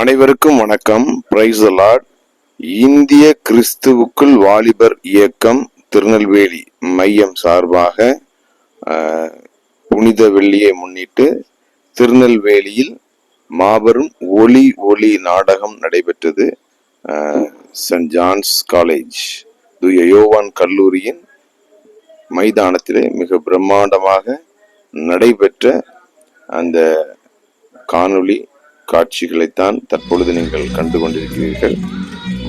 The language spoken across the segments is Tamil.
அனைவருக்கும் வணக்கம். பிரைஸ் இந்திய கிறிஸ்துவுக்குள் வாலிபர் இயக்கம் திருநெல்வேலி மையம் சார்பாக புனித வெள்ளியை முன்னிட்டு திருநெல்வேலியில் மாபெரும் ஒளி ஒளி நாடகம் நடைபெற்றது. சென்ட் ஜான்ஸ் காலேஜ் தூய யோவான் கல்லூரியின் மைதானத்திலே மிக பிரம்மாண்டமாக நடைபெற்ற அந்த காணொளி காட்சிகளைத்தான் தற்பொழுது நீங்கள் கண்டு கொண்டிருக்கிறீர்கள்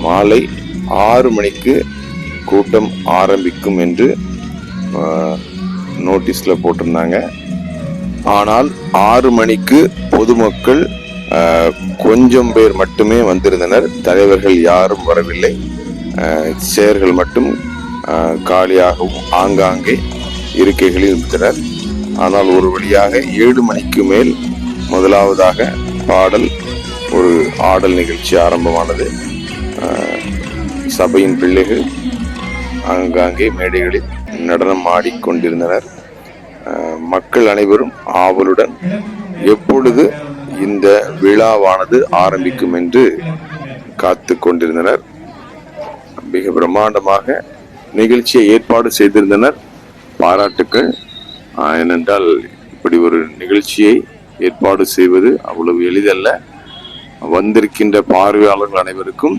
மாலை ஆறு மணிக்கு கூட்டம் ஆரம்பிக்கும் என்று நோட்டீஸில் போட்டிருந்தாங்க. ஆனால் ஆறு மணிக்கு பொதுமக்கள் கொஞ்சம் பேர் மட்டுமே வந்திருந்தனர். தலைவர்கள் யாரும் வரவில்லை. சேர்கள் மட்டும் காலியாகவும் ஆங்காங்கே இருக்கைகளில் இருந்தனர். ஆனால் ஒரு வழியாக ஏழு மணிக்கு மேல் முதலாவதாக பாடல் ஒரு ஆடல் நிகழ்ச்சி ஆரம்பமானது. சபையின் பிள்ளைகள் ஆங்காங்கே மேடைகளில் நடனம் ஆடிக்கொண்டிருந்தனர் மக்கள் அனைவரும் ஆவலுடன் எப்பொழுது இந்த விழாவானது ஆரம்பிக்கும் என்று காத்து கொண்டிருந்தனர். மிக பிரம்மாண்டமாக நிகழ்ச்சியை ஏற்பாடு செய்திருந்தனர். பாராட்டுக்கள். ஏனென்றால் இப்படி ஒரு நிகழ்ச்சியை ஏற்பாடு செய்வது அவ்வளவு எளிதல்ல. வந்திருக்கின்ற பார்வையாளர்கள் அனைவருக்கும்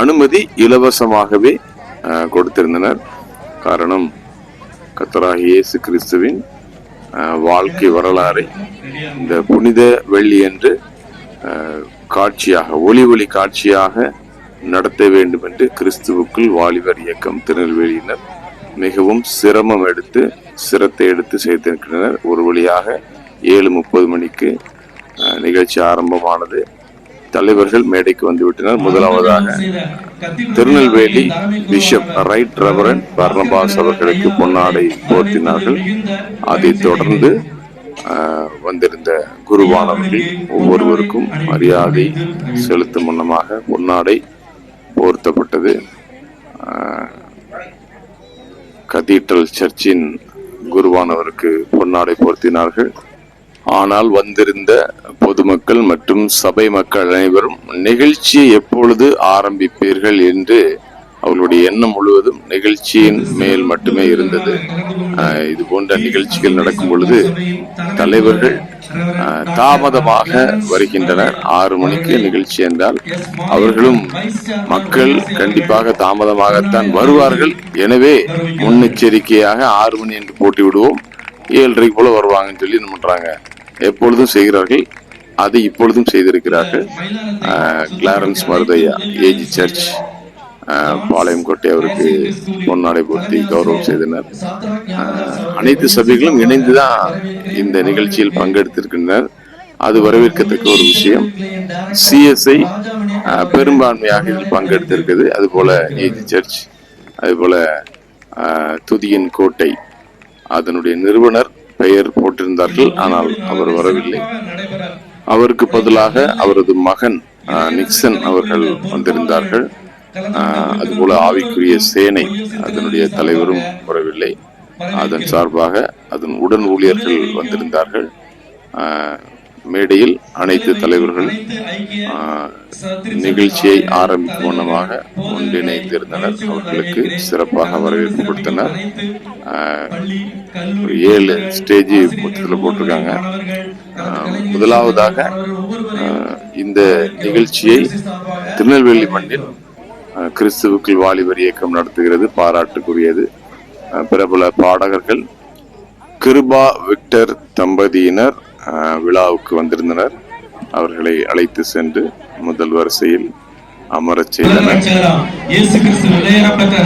அனுமதி இலவசமாகவே கொடுத்திருந்தனர். காரணம் கத்தராகி இயேசு கிறிஸ்துவின் வாழ்க்கை வரலாறை இந்த புனித வெள்ளி என்று காட்சியாக ஒளி ஒளி காட்சியாக நடத்த வேண்டும் என்று கிறிஸ்துவுக்குள் வாலிபர் இயக்கம் திருநெல்வேலியினர் மிகவும் சிரமம் எடுத்து சிரத்தை எடுத்து செய்திருக்கின்றனர் ஒரு வழியாக ஏழு முப்பது மணிக்கு நிகழ்ச்சி ஆரம்பமானது. தலைவர்கள் மேடைக்கு வந்துவிட்டனர். முதலாவதாக Tirunelveli bishop right reverend Barnabas அவர்களுக்கு பொன்னாடை போர்த்தினார்கள் அதைத் தொடர்ந்து வந்திருந்த குருவானவர்கள் ஒவ்வொருவருக்கும் மரியாதை செலுத்தும் முன்னமாக பொன்னாடை போர்த்தப்பட்டது. கதீட்ரல் சர்ச்சின் குருவானவருக்கு பொன்னாடை போர்த்தினார்கள். ஆனால் வந்திருந்த பொதுமக்கள் மற்றும் சபை மக்கள் அனைவரும் நிகழ்ச்சியை எப்பொழுது ஆரம்பிப்பீர்கள் என்று அவர்களுடைய எண்ணம் முழுவதும் நிகழ்ச்சியின் மேல் மட்டுமே இருந்தது. இது போன்ற நிகழ்ச்சிகள் நடக்கும் பொழுது தலைவர்கள் தாமதமாக வருகின்றனர். ஆறு மணிக்கு நிகழ்ச்சி என்றால் அவர்களும் மக்கள் கண்டிப்பாக தாமதமாகத்தான் வருவார்கள். எனவே முன்னெச்சரிக்கையாக ஆறு மணி என்று போட்டி விடுவோம் ஏழரைக்கு போல வருவாங்கன்னு சொல்லி என்ன பண்றாங்க? எப்பொழுதும் செய்கிறார்கள் அதை இப்பொழுதும் செய்திருக்கிறார்கள். Clarence Maruthaiah AG church Palayamkottai அவருக்கு பொன்னாடை பொருத்தி கௌரவம் செய்தனர். அனைத்து சபைகளும் இணைந்துதான் இந்த நிகழ்ச்சியில் பங்கெடுத்திருக்கின்றனர். அது வரவேற்கத்தக்க ஒரு விஷயம். சிஎஸ்ஐ பெரும்பான்மையாக இதில் பங்கெடுத்திருக்குது அதுபோல ஏஜி சர்ச் அதுபோல துதியின் கோட்டை அதனுடைய நிறுவனர் பெயர் போட்டிருந்தார்கள். ஆனால் அவர் வரவில்லை. அவருக்கு பதிலாக அவரது மகன் நிக்சன் அவர்கள் வந்திருந்தார்கள். அதுபோல ஆவிக்குரிய சேனை அதனுடைய தலைவரும் வரவில்லை. அதன் சார்பாக அதன் உடன் ஊழியர்கள் வந்திருந்தார்கள். மேடையில் அனைத்து தலைவர்கள் நிகழ்ச்சியை ஆரம்பிக்கும் வண்ணமாக ஒன்றிணைந்திருந்தனர் அவர்களுக்கு சிறப்பாக வரவேற்பு கொடுத்தனர். ஏழு ஸ்டேஜ் மொத்தத்தில் போட்டிருக்காங்க. முதலாவதாக இந்த நிகழ்ச்சியை திருநெல்வேலி மண்ணில் கிறிஸ்துவுக்குள் வாலிபர் இயக்கம் நடத்துகிறது. பாராட்டுக்குரியது. பிரபல பாடகர்கள் கிருபா விக்டர் தம்பதியினர் விழாவுக்கு வந்திருந்தனர். அவர்களை அழைத்து சென்று முதல் வரிசையில் அமரச் செய்தனர். இயேசு கிறிஸ்து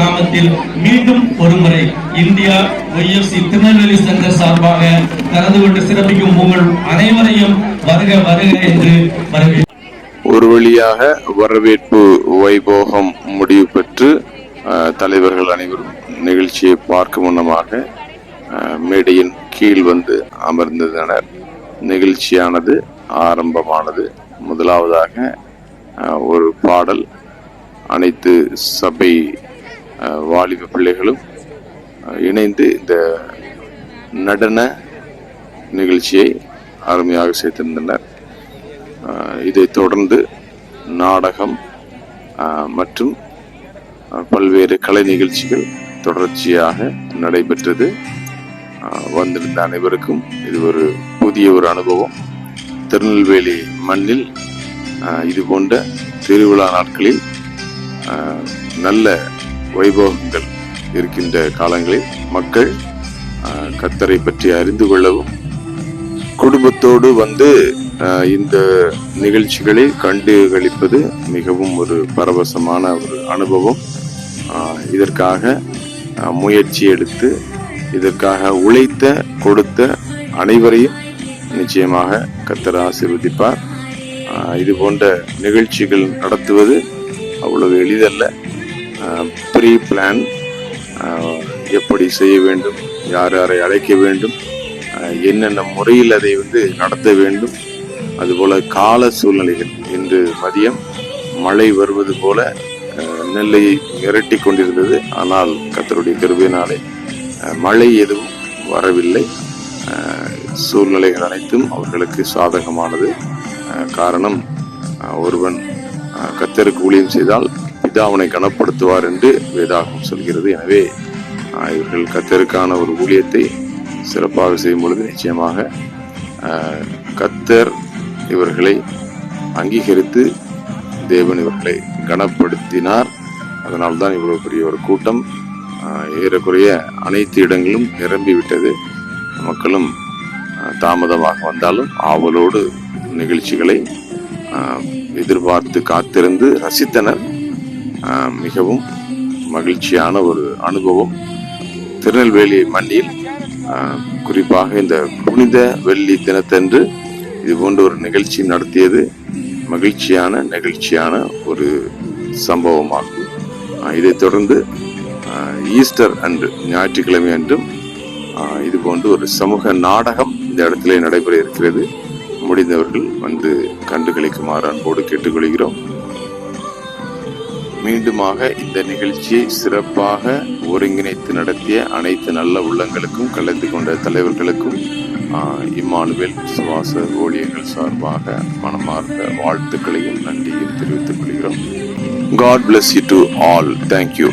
நாமத்தில் மீண்டும் ஒருமுறை இந்தியா ஒய்எஃப்சி திருநெல்வேலி சென்டர் சார்பாக கலந்து கொண்டு சிறப்பிக்கும் உங்கள் அனைவரையும் வருக வருக என்று வரவேற்கிறேன். ஒரு வழியாக வரவேற்பு வைபோகம் முடிவு பெற்று தலைவர்கள் அனைவரும் நிகழ்ச்சியை பார்க்கும் முன்னமாக மேடையின் கீழ் வந்து அமர்ந்திருந்தனர். நிகழ்ச்சியானது ஆரம்பமானது. முதலாவதாக ஒரு பாடல் அனைத்து சபை வாலிப பிள்ளைகளும் இணைந்து இந்த நடன நிகழ்ச்சியை அருமையாக செய்திருந்தனர் இதைத் தொடர்ந்து நாடகம் மற்றும் பல்வேறு கலை நிகழ்ச்சிகள் தொடர்ச்சியாக நடைபெற்றது. வந்திருந்த அனைவருக்கும் இது ஒரு புதிய ஒரு அனுபவம். திருநெல்வேலி மண்ணில் இது போன்ற திருவிழா நாட்களில் நல்ல வைபவங்கள் இருக்கின்ற காலங்களில் மக்கள் கத்தரை பற்றி அறிந்து கொள்ளவும் குடும்பத்தோடு வந்து இந்த நிகழ்ச்சிகளை கண்டு கழிப்பது மிகவும் ஒரு பரவசமான ஒரு அனுபவம். இதற்காக முயற்சி எடுத்து இதற்காக உழைத்த கொடுத்த அனைவரையும் நிச்சயமாக கத்தர் ஆசீர்வதிப்பார். இது போன்ற நிகழ்ச்சிகள் நடத்துவது அவ்வளவு எளிதல்ல. ப்ரீ பிளான் எப்படி செய்ய வேண்டும் யார் யாரை அழைக்க வேண்டும் என்னென்ன முறையில் அதை வந்து நடத்த வேண்டும். அதுபோல கால சூழ்நிலைகள் இன்று மதியம் மழை வருவது போல நெல்லை நெல்லையை மிரட்டி கொண்டிருந்தது. ஆனால் கத்தருடைய கருவினாலே மழை எதுவும் வரவில்லை. சூழ்நிலைகள் அனைத்தும் அவர்களுக்கு சாதகமானது. காரணம் ஒருவன் கத்தருக்கு ஊழியம் செய்தால் பிதா அவனை கனப்படுத்துவார் என்று வேதாகம் சொல்கிறது. எனவே இவர்கள் கத்தருக்கான ஒரு ஊழியத்தை சிறப்பாக செய்யும் பொழுது நிச்சயமாக கத்தர் இவர்களை அங்கீகரித்து தேவன் இவர்களை கனப்படுத்தினார். அதனால்தான் இவ்வளவு பெரிய ஒரு கூட்டம் ஏறக்குறைய அனைத்து இடங்களும் நிரம்பிவிட்டது. மக்களும் தாமதமாக வந்தாலும் ஆவலோடு நிகழ்ச்சிகளை எதிர்பார்த்து காத்திருந்து ரசித்தனர். மிகவும் மகிழ்ச்சியான ஒரு அனுபவம். திருநெல்வேலி மண்ணில் குறிப்பாக இந்த புனித வெள்ளி தினத்தன்று இது போன்ற ஒரு நிகழ்ச்சி நடத்தியது மகிழ்ச்சியான நெகிழ்ச்சியான ஒரு சம்பவமாகும். இதைத் தொடர்ந்து ஈஸ்டர் அன்று ஞாயிற்றுக்கிழமை அன்றும் இது போன்று ஒரு சமூக நாடகம் இந்த இடத்திலே நடைபெற இருக்கிறது. முடிந்தவர்கள் வந்து கண்டுகளிக்குமாறு அன்போடு கேட்டுக்கொள்கிறோம். மீண்டுமாக இந்த நிகழ்ச்சியை சிறப்பாக ஒருங்கிணைத்து நடத்திய அனைத்து நல்ல உள்ளங்களுக்கும் கலந்து கொண்ட தலைவர்களுக்கும் இம்மானுவேல் சுவாச ஊழியர்கள் சார்பாக மனமார்ந்த வாழ்த்துக்களையும் நன்றியும் தெரிவித்துக் கொள்கிறோம். God bless you to all thank you